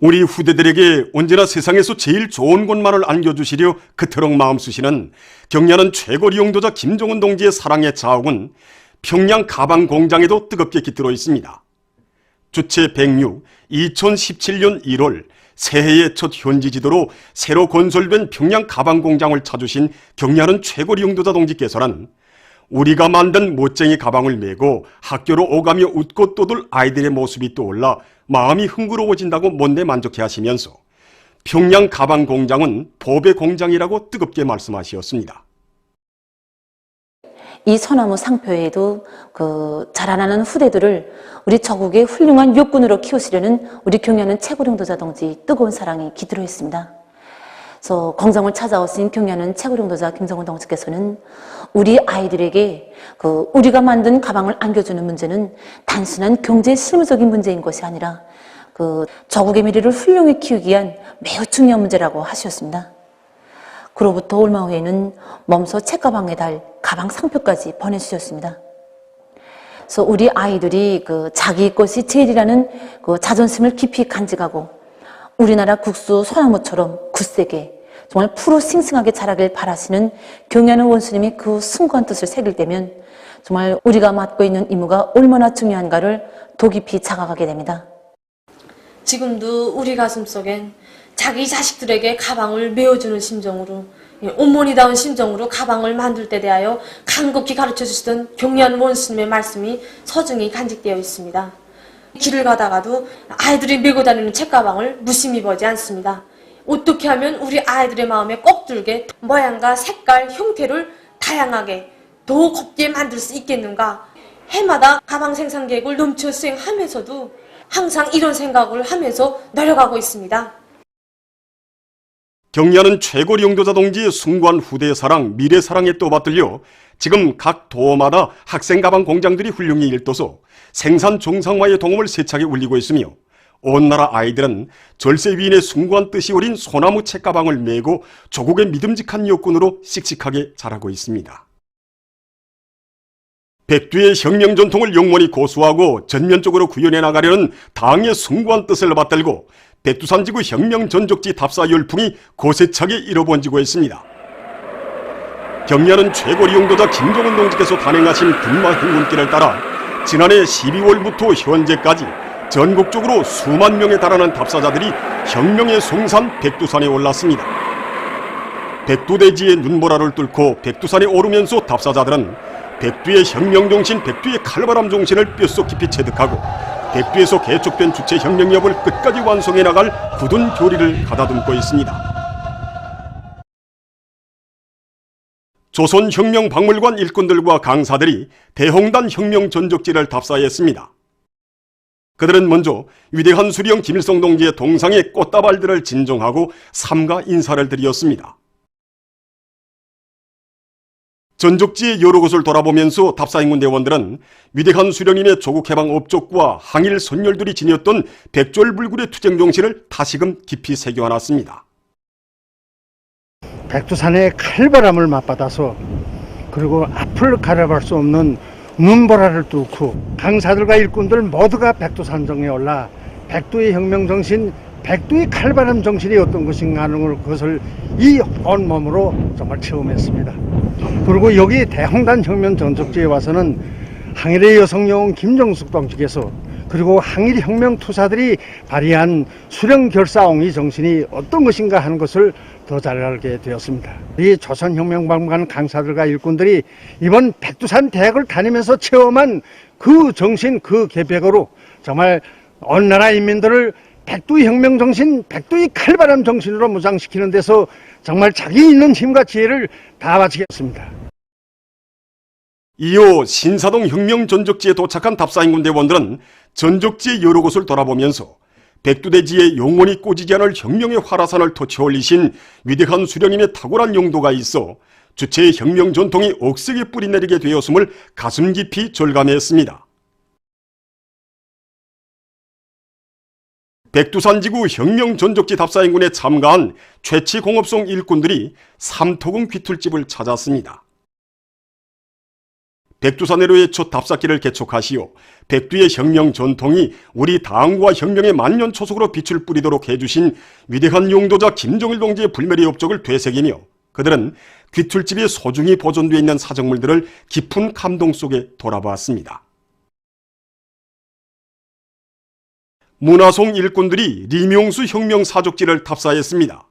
우리 후대들에게 언제나 세상에서 제일 좋은 것만을 안겨주시려 그토록 마음쓰시는 격려하는 최고 리용도자 김종은 동지의 사랑의 자옥은 평양 가방 공장에도 뜨겁게 깃들어 있습니다. 주체 106 2017년 1월 새해의 첫 현지 지도로 새로 건설된 평양 가방 공장을 찾으신 경려하는 최고 리용도자 동지께서는 우리가 만든 못쟁이 가방을 메고 학교로 오가며 웃고 떠들 아이들의 모습이 떠올라 마음이 흥그러워진다고 못내 만족해 하시면서 평양 가방 공장은 보배 공장이라고 뜨겁게 말씀하시었습니다. 이 소나무 상표에도 그 자라나는 후대들을 우리 저국의 훌륭한 육군으로 키우시려는 우리 경려는 최고령도자 동지 뜨거운 사랑이 깃들어 있습니다. 그래서 공장을 찾아오신 경려는 최고령도자 김성훈 동지께서는 우리 아이들에게 그 우리가 만든 가방을 안겨주는 문제는 단순한 경제 실무적인 문제인 것이 아니라 그 저국의 미래를 훌륭히 키우기 위한 매우 중요한 문제라고 하셨습니다. 그로부터 얼마 후에는 몸소 책가방에 달 가방 상표까지 보내주셨습니다. 그래서 우리 아이들이 그 자기 것이 제일이라는 그 자존심을 깊이 간직하고 우리나라 국수 소나무처럼 굳세게 정말 푸르 싱싱하게 자라길 바라시는 경야는 원수님이 그 숭고한 뜻을 새길 때면 정말 우리가 맡고 있는 임무가 얼마나 중요한가를 더 깊이 자각하게 됩니다. 지금도 우리 가슴 속엔 자기 자식들에게 가방을 메어주는 심정으로 예, 온머니다운 심정으로 가방을 만들 때 대하여 간곡히 가르쳐 주시던 경리한 원스님의 말씀이 서증이 간직되어 있습니다. 길을 가다가도 아이들이 메고 다니는 책가방을 무심히 보지 않습니다. 어떻게 하면 우리 아이들의 마음에 꼭 들게 모양과 색깔, 형태를 다양하게 더 곱게 만들 수 있겠는가? 해마다 가방 생산 계획을 넘쳐 수행하면서도 항상 이런 생각을 하면서 노력하고 있습니다. 경리하는 최고 리 용도자 동지의 숭고한 후대 사랑, 미래 사랑에 떠받들려 지금 각 도마다 학생 가방 공장들이 훌륭히 일떠서 생산 정상화의 동음을 세차게 울리고 있으며 온 나라 아이들은 절세 위인의 숭고한 뜻이 어린 소나무 책가방을 메고 조국의 믿음직한 여군으로 씩씩하게 자라고 있습니다. 백두의 혁명 전통을 영원히 고수하고 전면적으로 구현해 나가려는 당의 숭고한 뜻을 받들고 백두산지구 혁명 전적지 답사 열풍이 고세차게 일어번지고 있습니다. 경리하는 최고 리용도자 김종은 동지께서 단행하신 군마 행군길을 따라 지난해 12월부터 현재까지 전국적으로 수만 명에 달하는 답사자들이 혁명의 송산 백두산에 올랐습니다. 백두대지의 눈보라를 뚫고 백두산에 오르면서 답사자들은 백두의 혁명정신, 백두의 칼바람 정신을 뼛속 깊이 체득하고 백두에서 개척된 주체 혁명협을 끝까지 완성해 나갈 굳은 교리를 가다듬고 있습니다. 조선혁명박물관 일꾼들과 강사들이 대홍단 혁명 전적지를 답사했습니다. 그들은 먼저 위대한 수령 김일성 동지의 동상에 꽃다발들을 진정하고 삼가 인사를 드렸습니다. 전적지의 여러 곳을 돌아보면서 답사행군 대원들은 위대한 수령님의 조국해방 업적과 항일 선열들이 지녔던 백졸불굴의 투쟁 정신을 다시금 깊이 새겨안았습니다. 백두산의 칼바람을 맞받아서 그리고 앞을 가려볼 수 없는 눈보라를 뚫고 강사들과 일꾼들 모두가 백두산 정에 올라 백두의 혁명 정신, 백두의 칼바람 정신이 어떤 것인가 하는 것을 이 온몸으로 정말 체험했습니다. 그리고 여기 대홍단 혁명 전적지에 와서는 항일의 여성 영웅 김정숙 동지께서 그리고 항일 혁명 투사들이 발휘한 수령 결사옹의 정신이 어떤 것인가 하는 것을 더 잘 알게 되었습니다. 이 조선혁명박물관 강사들과 일꾼들이 이번 백두산 대학을 다니면서 체험한 그 정신, 그 계백으로 정말 온 나라 인민들을 백두의 혁명 정신, 백두의 칼바람 정신으로 무장시키는 데서 정말 자기 있는 힘과 지혜를 다 바치겠습니다. 이후 신사동 혁명 전적지에 도착한 답사행군 대원들은 전적지의 여러 곳을 돌아보면서 백두대지에 영원히 꼬지지 않을 혁명의 화라산을 터치 올리신 위대한 수령님의 탁월한 용도가 있어 주체의 혁명 전통이 억세게 뿌리내리게 되었음을 가슴 깊이 절감했습니다. 백두산지구 혁명 전적지 답사행군에 참가한 최치공업송 일꾼들이 삼토금 귀툴집을 찾았습니다. 백두산해로의 첫 답사기를 개촉하시어 백두의 혁명 전통이 우리 당과 혁명의 만년 초속으로 빛을 뿌리도록 해주신 위대한 용도자 김정일 동지의 불멸의 업적을 되새기며 그들은 귀툴집에 소중히 보존되어 있는 사정물들을 깊은 감동 속에 돌아보았습니다. 문화송 일꾼들이 리명수 혁명 사족지를 답사했습니다.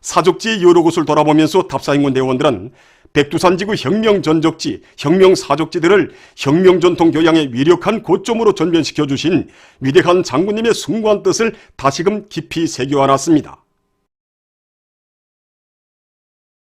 사족지의 여러 곳을 돌아보면서 답사인군 대원들은 백두산지구 혁명 전적지, 혁명 사족지들을 혁명 전통 교양의 위력한 고점으로 전변시켜 주신 위대한 장군님의 숭고한 뜻을 다시금 깊이 새겨알았습니다.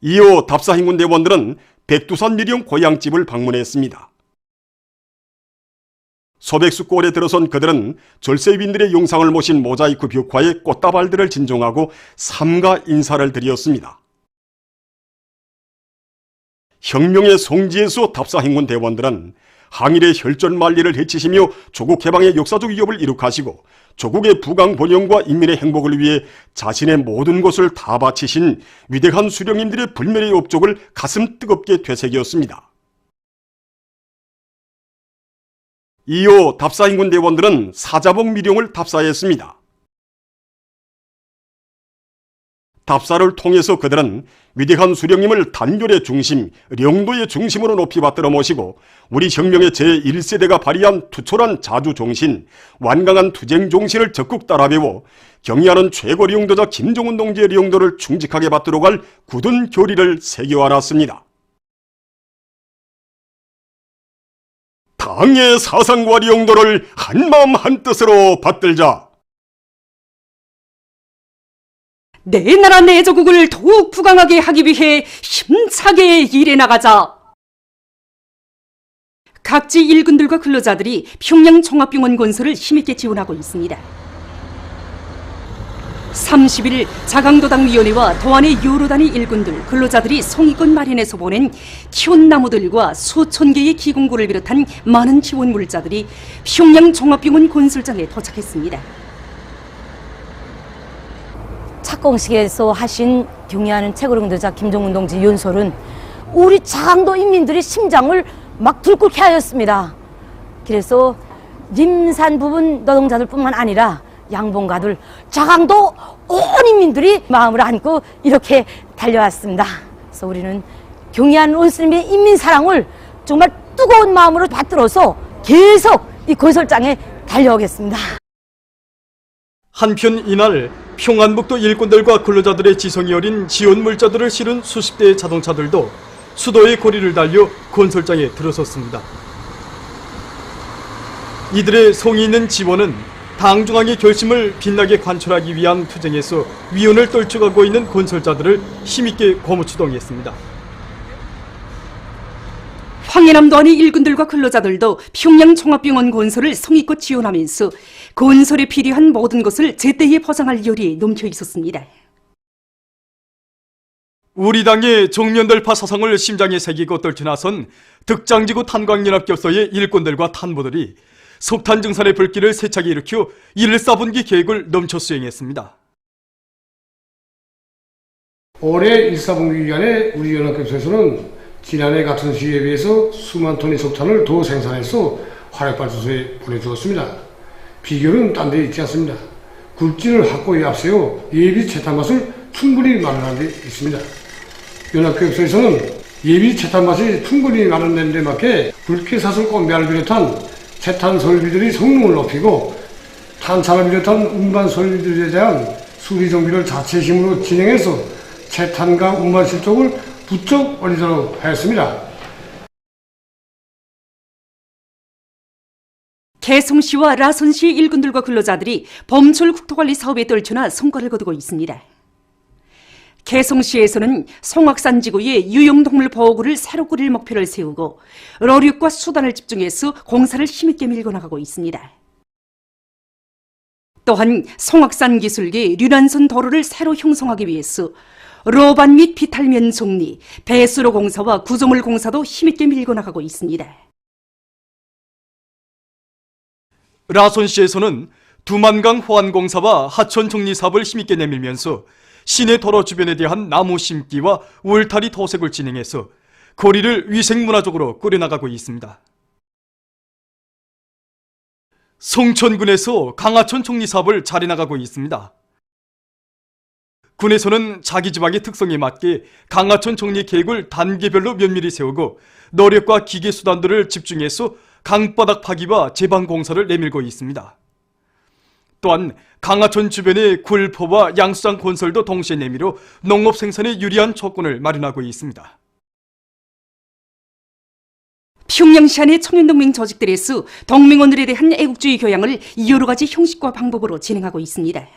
이어 답사인군 대원들은 백두산 미령 고향집을 방문했습니다. 소백수 꼴에 들어선 그들은 절세윈들의 용상을 모신 모자이크 벽화에 꽃다발들을 진종하고 삼가 인사를 드렸습니다. 혁명의 성지에서 답사행군 대원들은 항일의 혈전 만리를 해치시며 조국 해방의 역사적 위협을 이룩하시고 조국의 부강 번영과 인민의 행복을 위해 자신의 모든 것을 다 바치신 위대한 수령님들의 불멸의 업적을 가슴 뜨겁게 되새겼습니다. 이어 답사인군 대원들은 사자복 미령을 답사했습니다. 답사를 통해서 그들은 위대한 수령님을 단결의 중심, 령도의 중심으로 높이 받들어 모시고 우리 혁명의 제1세대가 발휘한 투철한 자주 정신, 완강한 투쟁 정신을 적극 따라 배워 경의하는 최고 령도자 김정은 동지의 령도를 충직하게 받들어 갈 굳은 교리를 새겨알았습니다. 당의 사상과 령도를 한마음 한뜻으로 받들자. 내 나라 내 조국을 더욱 부강하게 하기 위해 힘차게 일해 나가자. 각지 일군들과 근로자들이 평양 종합병원 건설을 힘있게 지원하고 있습니다. 30일 자강도당위원회와 도안의 단위 일군들, 근로자들이 송이권 마련해서 보낸 키운 나무들과 수천 개의 기공구를 비롯한 많은 지원 물자들이 평양 종합병원 건설장에 도착했습니다. 착공식에서 하신 경의하는 최고령도자 김정은 동지 연설은 우리 자강도 인민들의 심장을 막 들끓게 하였습니다. 그래서 림산 부분 노동자들뿐만 아니라 양봉가들 자강도 온 인민들이 마음을 안고 이렇게 달려왔습니다. 그래서 우리는 경의하는 원스님의 인민 사랑을 정말 뜨거운 마음으로 받들어서 계속 이 건설장에 달려오겠습니다. 한편 이날 평안북도 일꾼들과 근로자들의 지성이 어린 지원 물자들을 실은 수십 대의 자동차들도 수도의 거리를 달려 건설장에 들어섰습니다. 이들의 성의 있는 지원은 당중앙의 결심을 빛나게 관철하기 위한 투쟁에서 위원을 떨쳐가고 있는 건설자들을 힘있게 고무추동했습니다. 황해남도 안의 일군들과 근로자들도 평양 종합병원 건설을 성의껏 지원하면서 건설에 필요한 모든 것을 제때에 보장할 열이 넘쳐 있었습니다. 우리 당의 정면돌파 사상을 심장에 새기고 떨쳐나선 득장지구 탄광연합교서의 일꾼들과 탄보들이 석탄 증산의 불길을 세차게 일으켜 1, 4분기 계획을 넘쳐 수행했습니다. 올해 1사분기 기간에 우리 연합교에서는 지난해 같은 시기에 비해서 수만 톤의 석탄을 더 생산해서 화력발전소에 보내주었습니다. 비결은 딴 데 있지 않습니다. 굴진을 확고히 앞세워 예비 채탄맛을 충분히 마련한 데 있습니다. 연합교육소에서는 예비 채탄맛이 충분히 마련된 데 맞게 불쾌사슬 건배를 비롯한 채탄 설비들이 성능을 높이고 탄창을 비롯한 운반 설비들에 대한 수리 정비를 자체 힘으로 진행해서 채탄과 운반 실적을 부쩍 올리도록 하였습니다. 개성시와 라선시의 일군들과 근로자들이 범철 국토관리 사업에 떨쳐나 성과를 거두고 있습니다. 개성시에서는 송악산 지구에 유형동물 보호구를 새로 꾸릴 목표를 세우고 러륙과 수단을 집중해서 공사를 힘있게 밀고 나가고 있습니다. 또한 송악산 기술계 류란선 도로를 새로 형성하기 위해서 로반 및 비탈면 정리, 배수로 공사와 구조물 공사도 힘있게 밀고 나가고 있습니다. 라손시에서는 두만강 호안공사와 하천 정리 사업을 힘있게 내밀면서 시내 도로 주변에 대한 나무 심기와 울타리 도색을 진행해서 거리를 위생문화적으로 꾸려나가고 있습니다. 송천군에서 강하천 총리 사업을 잘 해나가고 있습니다. 군에서는 자기 지방의 특성에 맞게 강하천 총리 계획을 단계별로 면밀히 세우고 노력과 기계 수단들을 집중해서 강바닥 파기와 제방 공사를 내밀고 있습니다. 또한 강하천 주변의 굴포와 양수장 건설도 동시에 내밀어 농업 생산에 유리한 조건을 마련하고 있습니다. 평양시 안의 청년동맹 조직들에서 동맹원들에 대한 애국주의 교양을 여러 가지 형식과 방법으로 진행하고 있습니다.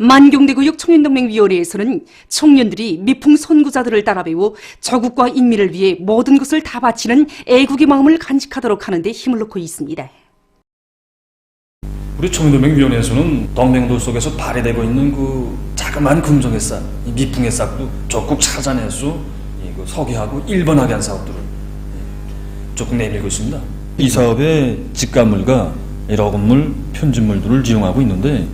만경대구역 청년동맹위원회에서는 청년들이 미풍 선구자들을 따라 배워 조국과 인민을 위해 모든 것을 다 바치는 애국의 마음을 간직하도록 하는데 힘을 놓고 있습니다. 우리 청년동맹위원회에서는 동맹들 속에서 발휘되고 있는 그 자그마한 긍정의 싹, 이 미풍의 싹도 적극 찾아내서 서기하고 일본하게 한 사업들을 예, 적극 내밀고 있습니다. 이 사업에 직감물과 러건물, 편집물들을 이용하고 있는데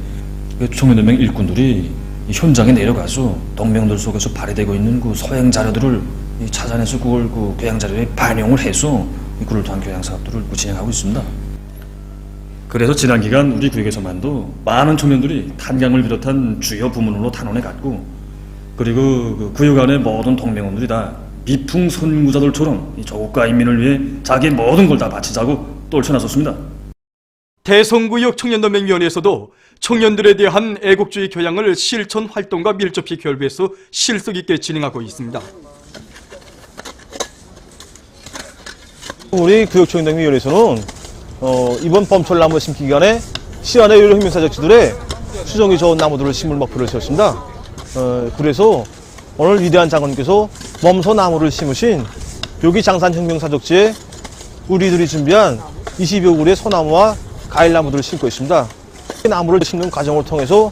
그 청년동맹 일꾼들이 이 현장에 내려가서 동맹들 속에서 발휘되고 있는 그 소양 자료들을 이 찾아내서 그걸 그 교양 자료에 반영을 해서 이 그를 통한 교양 사업들을 그 진행하고 있습니다. 그래서 지난 기간 우리 구역에서만도 많은 청년들이 탄강을 비롯한 주요 부문으로 단원에 갔고 그리고 그 구역 안의 모든 동맹원들이 다 미풍 선구자들처럼 이 조국과 인민을 위해 자기의 모든 걸 다 바치자고 떨쳐나섰습니다. 대성구역 청년동맹위원회에서도 청년들에 대한 애국주의 교양을 실천 활동과 밀접히 결부해서 실속 있게 진행하고 있습니다. 우리 구역청년위원회에서는 어, 이번 봄철 나무 심기 기간에 시안의 여러 혁명사적지들의 수정이 좋은 나무들을 심을 목표를 세웠습니다. 어, 그래서 오늘 위대한 장관님께서 몸소 나무를 심으신 여기 장산 혁명사적지에 우리들이 준비한 20여 그루의 소나무와 과일나무들을 심고 있습니다. 이 나무를 심는 과정을 통해서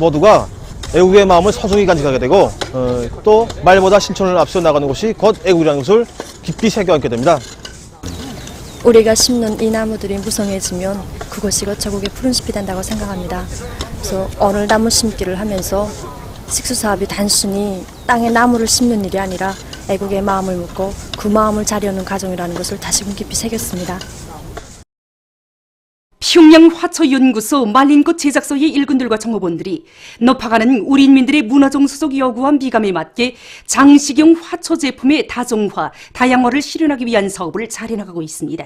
모두가 애국의 마음을 소중히 간직하게 되고 어, 또 말보다 실천을 앞서 나가는 것이 곧 애국이라는 것을 깊이 새겨 안게 됩니다. 우리가 심는 이 나무들이 무성해지면 그것이 거처국의 푸른 숲이 된다고 생각합니다. 그래서 오늘 나무 심기를 하면서 식수 사업이 단순히 땅에 나무를 심는 일이 아니라 애국의 마음을 묻고 그 마음을 자려는 과정이라는 것을 다시금 깊이 새겼습니다. 평양 화초연구소 말린꽃 제작소의 일꾼들과 정보원들이 높아가는 우리 인민들의 문화정 수속 요구와 미감에 맞게 장식용 화초 제품의 다종화, 다양화를 실현하기 위한 사업을 잘 해나가고 있습니다.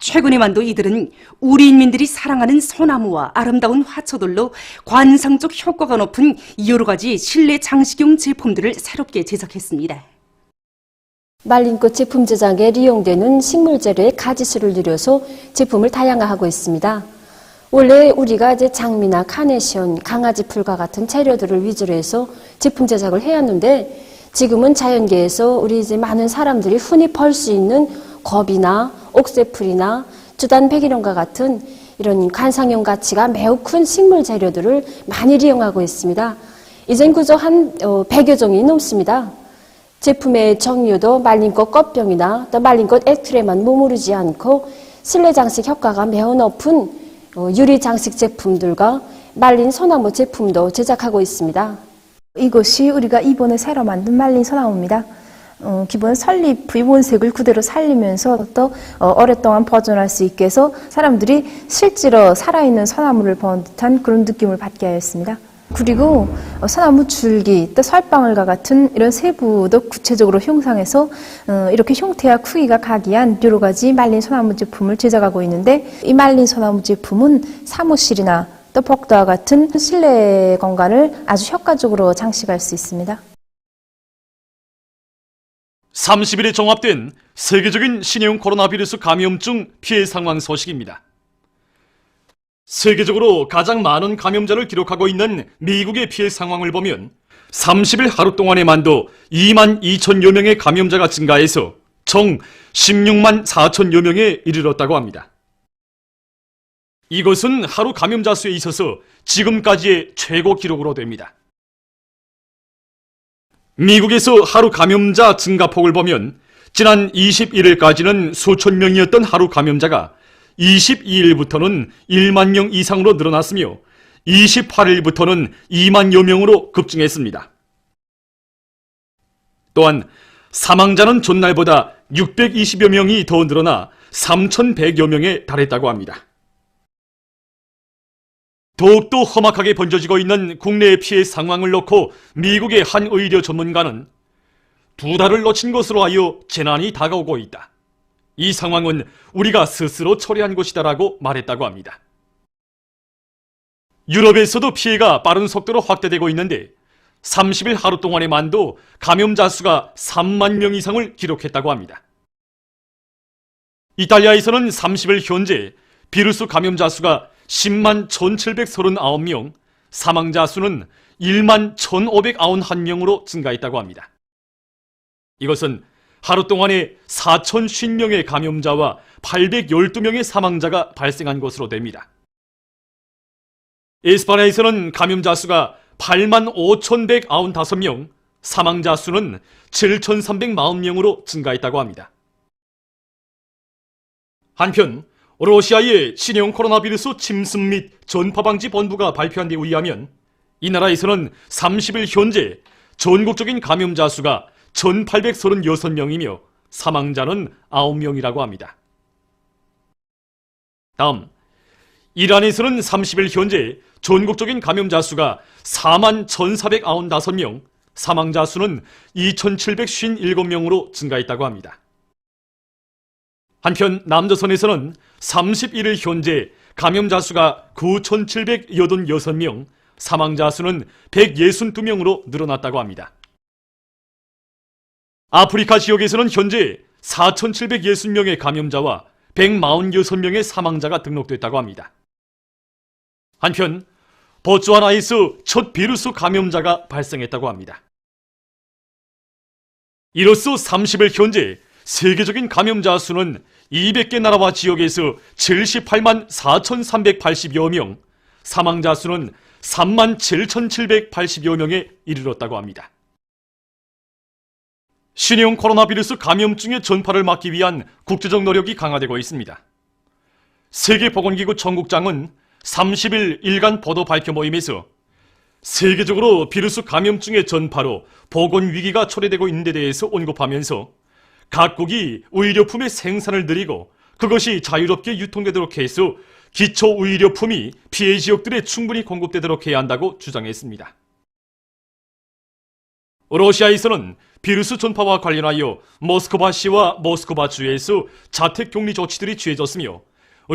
최근에만도 이들은 우리 인민들이 사랑하는 소나무와 아름다운 화초들로 관상적 효과가 높은 여러 가지 실내 장식용 제품들을 새롭게 제작했습니다. 말린 꽃 제품 제작에 이용되는 식물 재료의 가지 수를 늘려서 제품을 다양화하고 있습니다. 원래 우리가 이제 장미나 카네이션, 강아지 풀과 같은 재료들을 위주로 해서 제품 제작을 해왔는데 지금은 자연계에서 우리 이제 많은 사람들이 흔히 볼수 있는 겁이나 옥새풀이나 주단 백일원과 같은 이런 관상용 가치가 매우 큰 식물 재료들을 많이 이용하고 있습니다. 이젠 그저 한 어, 100여 종이 넘습니다. 제품의 종류도 말린꽃 꽃병이나 또 말린꽃 액틀에만 머무르지 않고 실내 장식 효과가 매우 높은 어, 유리 장식 제품들과 말린 소나무 제품도 제작하고 있습니다. 이것이 우리가 이번에 새로 만든 말린 소나무입니다. 어, 기본 설립의 원색을 그대로 살리면서 또 어, 오랫동안 보존할 수 있게 해서 사람들이 실제로 살아있는 소나무를 본 듯한 그런 느낌을 받게 하였습니다. 그리고 어, 소나무 줄기, 또 설방울과 같은 이런 세부도 구체적으로 형상해서 어, 이렇게 형태와 크기가 각이한 여러 가지 말린 소나무 제품을 제작하고 있는데 이 말린 소나무 제품은 사무실이나 또 복도와 같은 실내 공간을 아주 효과적으로 장식할 수 있습니다. 30일에 종합된 세계적인 신형 코로나 비루스 감염증 피해 상황 소식입니다. 세계적으로 가장 많은 감염자를 기록하고 있는 미국의 피해 상황을 보면 30일 하루 동안에만도 2만 2천여 명의 감염자가 증가해서 총 16만 4천여 명에 이르렀다고 합니다. 이것은 하루 감염자 수에 있어서 지금까지의 최고 기록으로 됩니다. 미국에서 하루 감염자 증가폭을 보면 지난 21일까지는 수천 명이었던 하루 감염자가 22일부터는 1만 명 이상으로 늘어났으며 28일부터는 2만여 명으로 급증했습니다. 또한 사망자는 전날보다 620여 명이 더 늘어나 3,100여 명에 달했다고 합니다. 더욱더 험악하게 번져지고 있는 국내의 피해 상황을 놓고 미국의 한 의료 전문가는 두 달을 놓친 것으로 하여 재난이 다가오고 있다. 이 상황은 우리가 스스로 처리한 것이다라고 말했다고 합니다. 유럽에서도 피해가 빠른 속도로 확대되고 있는데 30일 하루 동안에만도 감염자 수가 3만 명 이상을 기록했다고 합니다. 이탈리아에서는 30일 현재 비루스 감염자 수가 10만 1739명, 사망자 수는 1만 1591명으로 증가했다고 합니다. 이것은 하루 동안에 4,050명의 감염자와 812명의 사망자가 발생한 것으로 됩니다. 에스파냐에서는 감염자 수가 8만 5,195명, 사망자 수는 7,340명으로 증가했다고 합니다. 한편 러시아의 신형 코로나 비루스 침습 및 전파 방지 본부가 발표한 데 의하면 이 나라에서는 30일 현재 전국적인 감염자 수가 1,836명이며 사망자는 9명이라고 합니다. 다음 이란에서는 30일 현재 전국적인 감염자 수가 4만 1,495명, 사망자 수는 2,757명으로 증가했다고 합니다. 한편 남조선에서는 31일 현재 감염자 수가 9,786명, 사망자 수는 162명으로 늘어났다고 합니다. 아프리카 지역에서는 현재 4,760명의 감염자와 146명의 사망자가 등록됐다고 합니다. 한편 보츠와나에서 첫 비루스 감염자가 발생했다고 합니다. 이로써 30일 현재 세계적인 감염자 수는 200개 나라와 지역에서 78만 4,380여 명, 사망자 수는 3만 7,780여 명에 이르렀다고 합니다. 신형 코로나 비루스 감염증의 전파를 막기 위한 국제적 노력이 강화되고 있습니다. 세계보건기구 청국장은 30일 일간 보도 발표 모임에서 세계적으로 비루스 감염증의 전파로 보건 위기가 초래되고 있는 데 대해서 언급하면서 각국이 의료품의 생산을 늘리고 그것이 자유롭게 유통되도록 해서 기초 의료품이 피해 지역들에 충분히 공급되도록 해야 한다고 주장했습니다. 러시아에서는 비루스 전파와 관련하여 모스크바시와 모스크바 주에서 자택 격리 조치들이 취해졌으며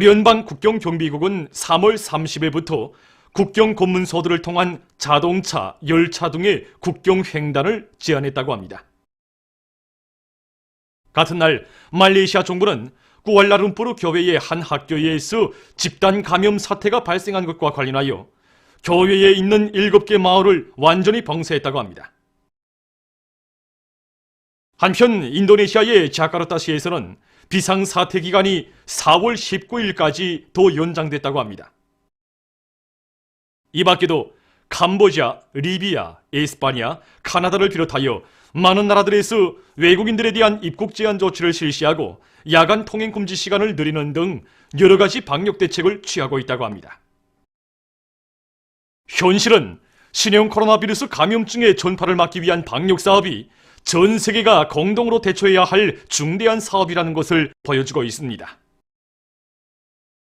연방 국경 경비국은 3월 30일부터 국경 검문소들을 통한 자동차, 열차 등의 국경 횡단을 제한했다고 합니다. 같은 날 말레이시아 정부는 꾸알라룸푸르 교회의 한 학교에서 집단 감염 사태가 발생한 것과 관련하여 교회에 있는 7개 마을을 완전히 봉쇄했다고 합니다. 한편 인도네시아의 자카르타시에서는 비상사태 기간이 4월 19일까지 더 연장됐다고 합니다. 이 밖에도 캄보디아, 리비아, 에스파냐, 카나다를 비롯하여 많은 나라들에서 외국인들에 대한 입국 제한 조치를 실시하고 야간 통행 금지 시간을 늘리는 등 여러 가지 방역 대책을 취하고 있다고 합니다. 현실은 신형 코로나 비루스 감염증의 전파를 막기 위한 방역 사업이 전 세계가 공동으로 대처해야 할 중대한 사업이라는 것을 보여주고 있습니다.